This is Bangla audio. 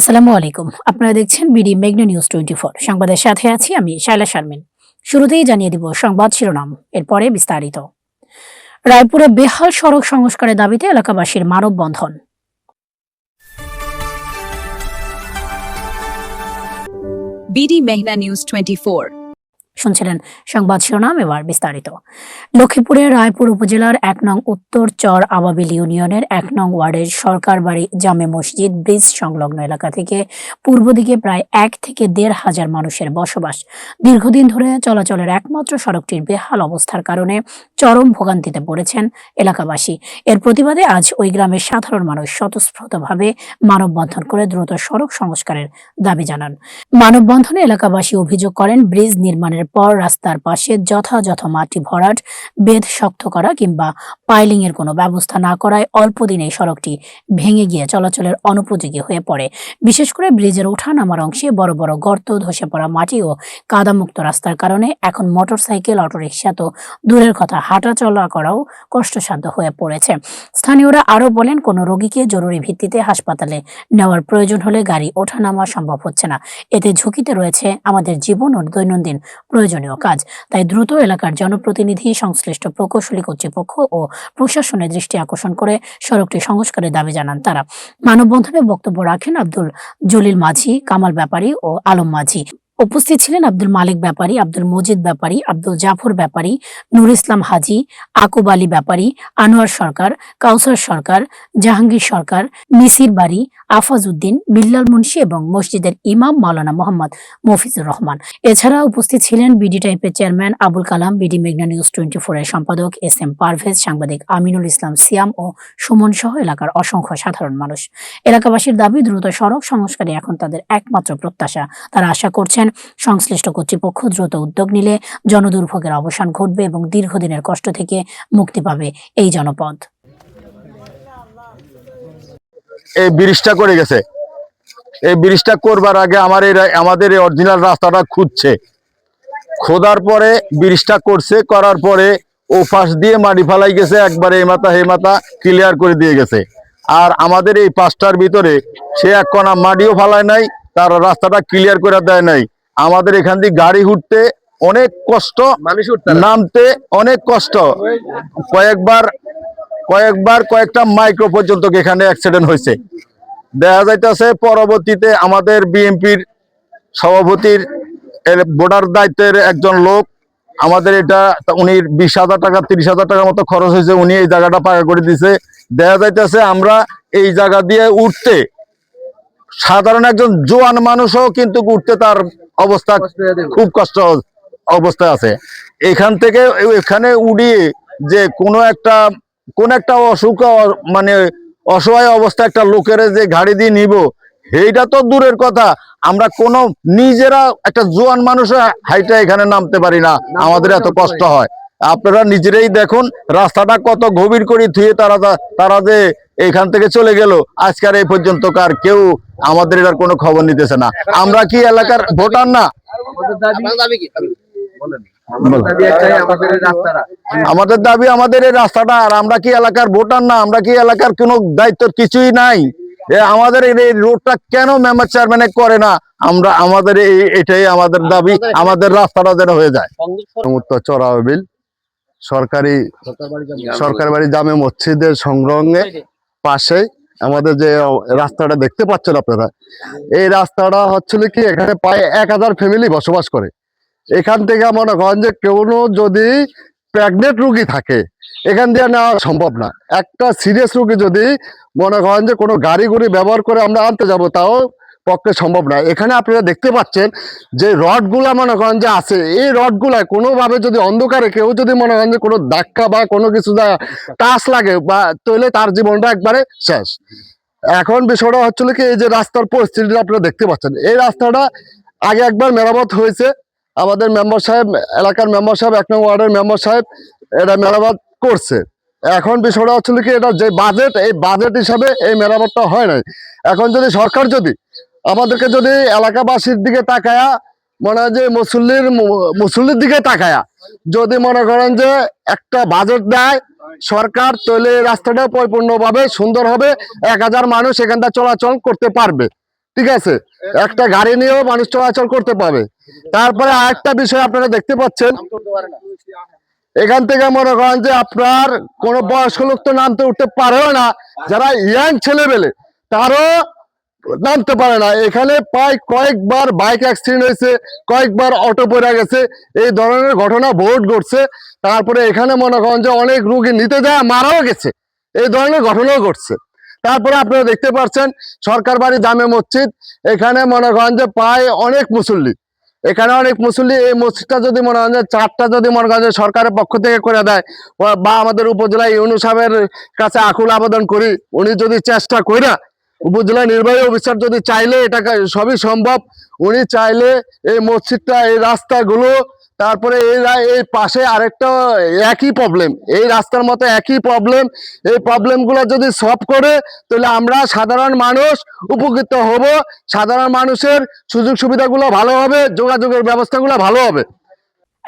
আসসালামু আলাইকুম। আপনারা দেখছেন বিডি মেঘনা নিউজ টোয়েন্টি ফোর। সংবাদের সাথে আছি আমি শাইলা শারমিন। শুরুতেই জানিয়ে দিব সংবাদ শিরোনাম, এরপরে বিস্তারিত। রায়পুরে বেহাল সড়ক সংস্কারের দাবিতে এলাকাবাসীর মানববন্ধন। বিডি মেঘনা নিউজ 24. শুনছিলেন সংবাদ শিরোনাম এবার বিস্তারিত। লক্ষ্মীপুরের রায়পুর উপজেলার এক নং উত্তর চর আবাবিল ইউনিয়নের এক নং ওয়ার্ডের সরকার বাড়ি জামে মসজিদ ব্রিজ সংলগ্ন এলাকা থেকে পূর্ব দিকে প্রায় এক থেকে দেড় হাজার মানুষের বসবাস। দীর্ঘদিন ধরে চলাচলের একমাত্র সড়কটির বেহাল অবস্থার কারণে চরম ভোগান্তিতে পড়েছেন এলাকাবাসী। এর প্রতিবাদে আজ ওই গ্রামের সাধারণ মানুষ স্বতঃস্ফূর্তভাবে মানববন্ধন করে দ্রুত সড়ক সংস্কারের দাবি জানান। মানববন্ধনে এলাকাবাসী অভিযোগ করেন, ব্রিজ নির্মাণের পর রাস্তার পাশে যথাযথ মাটি ভরাট বেদ শক্ত করা কিংবা পাইলিং এর কোনো ব্যবস্থা না করায় অল্প দিনেই সড়কটি ভেঙে গিয়ে চলাচলের অনুপযোগী হয়ে পড়ে। বিশেষ করে ব্রিজের ওঠা নামার অংশে বড় বড় গর্ত ধসে পড়া মাটি ও কাদামুক্ত রাস্তার কারণে এখন মোটরসাইকেল, অটোরিকশা তো দূরের কথা হাঁটা চলা করাও কষ্টসাধ্য হয়ে পড়েছে। স্থানীয়রা আরও বলেন, কোনো রোগীকে জরুরি ভিত্তিতে হাসপাতালে নেওয়ার প্রয়োজন হলে গাড়ি ওঠা নামা সম্ভব হচ্ছে না। এতে ঝুঁকিতে রয়েছে আমাদের জীবন ও দৈনন্দিন প্রয়োজনীয় কাজ। তাই দ্রুত এলাকার জনপ্রতিনিধি, সংশ্লিষ্ট প্রকৌশলী কর্তৃপক্ষ ও প্রশাসনের দৃষ্টি আকর্ষণ করে সড়কটি সংস্কারের দাবি জানান তারা। মানববন্ধনে বক্তব্য রাখেন আব্দুল জলিল মাঝি, কামাল ব্যাপারী ও আলম মাঝি। উপস্থিত ছিলেন আব্দুল মালিক ব্যাপারী, আব্দুল মজিদ ব্যাপারী, আব্দুল জাফর ব্যাপারী, নুর ইসলাম হাজি, আকুব আলী ব্যাপারী, আনোয়ার সরকার, কাউসার সরকার, জাহাঙ্গীর সরকার মিসির বাড়ি আফাজ উদ্দিন, বিল্লাল মুন্সি এবং মসজিদের ইমাম মাওলানা মোহাম্মদ মফিজুর রহমান। এছাড়া উপস্থিত ছিলেন বিডি টাইপের চেয়ারম্যান আবুল কালাম, বিডি মেঘনা নিউজ টোয়েন্টি এর সম্পাদক এস এম পারভেজ, সাংবাদিক আমিনুল ইসলাম সিয়াম ও সুমন সহ এলাকার অসংখ্য সাধারণ মানুষ। এলাকাবাসীর দাবি, দ্রুত সড়ক সংস্কারে এখন তাদের একমাত্র প্রত্যাশা। তারা আশা করছেন সংশ্লিষ্ট কর্তৃপক্ষ দ্রুত উদ্যোগ নিলে জনদুর্ভোগের অবসান ঘটবে এবং দীর্ঘদিনের কষ্ট থেকে মুক্তি পাবে এই জনপদ। এই ব্রিজটা করে গেছে। এই ব্রিজটা করবার আগে আমার এই আমাদের এই অরিজিনাল রাস্তাটা খুঁজছে। খোদার পরে ব্রিজটা করছে, করার পরে ও পাশ দিয়ে মাটি ফালাই গেছে, একবারে এই মাথা হে মাথা ক্লিয়ার করে দিয়ে গেছে। আর আমাদের এই পাঁচটার ভিতরে সে এক কণা মাটিও ফালায় নাই, তার রাস্তাটা ক্লিয়ার করে দেয় নাই। আমাদের এখান দিয়ে গাড়ি উঠতে অনেক কষ্ট নামতে অনেক কষ্ট। কয়েকবার কয়েকবার কয়েকটা মাইক্রো পর্যন্ত এখানে অ্যাক্সিডেন্ট হয়েছে। দেখা যাইতেছে পরবর্তীতে আমাদের বিএনপির সভাপতির বোর্ডার দায়িত্বের একজন লোক আমাদের এটা উনি বিশ হাজার টাকা তিরিশ হাজার টাকার মতো খরচ হয়েছে উনি এই জায়গাটা পাকা করে দিছে দেখা যাইতেছে আমরা এই জায়গা দিয়ে উঠতে সাধারণ একজন জোয়ান মানুষও কিন্তু উঠতে তার অবস্থা খুব কষ্ট অবস্থায় আছে। এখান থেকে এখানে উড়িয়ে যে কোনো একটা কোন একটা অসুখ মানে অসহায় অবস্থা একটা লোকের যে গাড়ি দিয়ে নিব এইটা তো দূরের কথা। আমরা কোন নিজেরা একটা জোয়ান মানুষ হাইটা এখানে নামতে পারি না। আমাদের এত কষ্ট হয় আপনারা নিজেরাই দেখুন রাস্তাটা কত গভীর করে থুয়ে তারা তারা যে এখান থেকে চলে গেল। আজকার এই পর্যন্ত কার কেউ আমাদের এটার কোনো খবর নিতেছে না। আমরা কি এলাকার ভোটার না? আমাদের দাবি আমাদের এই রাস্তাটা। আর আমরা কি এলাকার ভোটার না? আমরা কি এলাকার কোনো দায়িত্ব কিছুই নাই? আমাদের এই রোডটা কেন মেম্বার চেয়ারম্যানে করে না? আমরা আমাদের এই এটাই আমাদের দাবি। আমাদের রাস্তাটা যেন হয়ে যায়। চড়াবিল সরকারি সরকারি বাড়ি জামে মসজিদের সংলগ্নে পাশে আমাদের যে রাস্তাটা দেখতে পাচ্ছেন আপনারা, এই রাস্তাটা হচ্ছিল কি, এখানে প্রায় এক হাজার ফ্যামিলি বসবাস করে। এখান থেকে মনে করেন যে কেউ যদি প্রেগনেন্ট রুগী থাকে, এখান দিয়ে নেওয়া সম্ভব না। একটা সিরিয়াস রুগী যদি মনে করেন যে কোনো গাড়ি গুড়ি ব্যবহার করে আমরা আনতে যাব, তাও পক্ষে সম্ভব নয়। এখানে আপনারা দেখতে পাচ্ছেন যে রডগুলা মনে করেন যে আছে। এই রডগুলা কোনোভাবে যদি অন্ধকারে কেউ যদি মনে করেন যে কোনো ধাক্কা বা কোনো কিছু টাচ লাগে বা তৈলে তার জীবনটা একবারে শেষ। এখন বিষয়টা হচ্ছিল কি, এই যে রাস্তার পরিস্থিতিটা আপনারা দেখতে পাচ্ছেন। এই রাস্তাটা আগে একবার মেরামত হয়েছে। আমাদের মেম্বার সাহেব, এলাকার মেম্বার সাহেব, এক নম্বর ওয়ার্ডের মেম্বার সাহেব এটা মেরামত করছে। এখন বিষয়টা হচ্ছিল কি, এটা যে বাজেট এই বাজেট হিসাবে এই মেরামতটা হয় নাই। এখন যদি সরকার যদি আমাদেরকে যদি এলাকাবাসীর দিকে তাকায়া মনে হয় যে মুসল্লির মুসল্লির দিকে তাকায়া, যদি মনে করেন যে একটা বাজেট দেয়, সরকার তৈলে রাস্তাটা পরিপূর্ণভাবে সুন্দর হবে, এক হাজার মানুষ এখানটা চলাচল করতে পারবে। ঠিক আছে? একটা গাড়ি নিয়েও মানুষ চলাচল করতে পারবে। তারপরে আরেকটা বিষয় আপনারা দেখতে পাচ্ছেন। এখান থেকে মনে করেন যে আপনার কোন বয়স্ক লোক তো নামতে উঠতে পারেও না। যারা ইয়াং ছেলেবেলে, তারও নামতে পারে না। এখানে প্রায় কয়েকবার বাইক অ্যাক্সিডেন্ট হয়েছে, কয়েকবার অটো পড়ে গেছে। এই ধরনের ঘটনা বহুত ঘটছে। তারপরে এখানে মনে করেন যে অনেক রুগী নিতে যায়, মারাও গেছে। এই ধরনের ঘটনাও ঘটছে। তারপরে আপনারা দেখতে পাচ্ছেন, সরকার বাড়ি জামে মসজিদ। এখানে মনে করেন যে প্রায় অনেক মুসল্লি। এখানে অনেক মুসল্লি। এই মসজিদটা যদি মনে করেন যে চারটা যদি মনে করেন যে সরকারের পক্ষ থেকে করে দেয়, বা- আমাদের উপজেলা ইউনু সাহেবের কাছে আকুল আবেদন করি, উনি যদি চেষ্টা কইরা উপজেলা নির্বাহী অফিসার যদি চাইলে এটা সবই সম্ভব, উনি চাইলে এই মসজিদটা, এই রাস্তাগুলো, তারপরে এই পাশে আরেকটা একই প্রবলেম এই রাস্তার মতো একই প্রবলেম এই প্রবলেমগুলো যদি সলভ করে, তাহলে আমরা সাধারণ মানুষ উপকৃত হব, সাধারণ মানুষের সুযোগ সুবিধাগুলো ভালো হবে, যোগাযোগের ব্যবস্থাগুলো ভালো হবে।